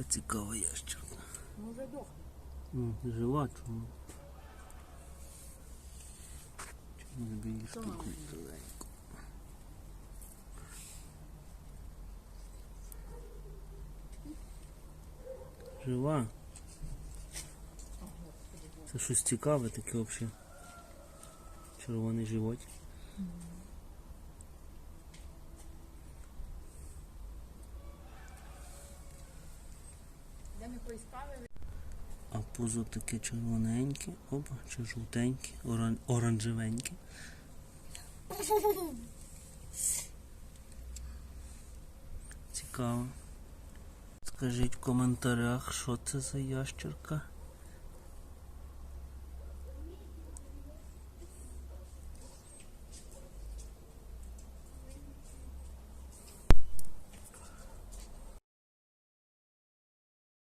Яка цікава ящерка. Ну вже дохне. Ну, жива чому? Чому білі Що штуки мама? зеленько? Жива. Це щось цікаве таке взагалі. Червоний живот. А пузо таке червоненьке, опа, чи жовтеньке, оран... оранжевеньке. Цікаво. Скажіть в коментарях, що це за ящерка.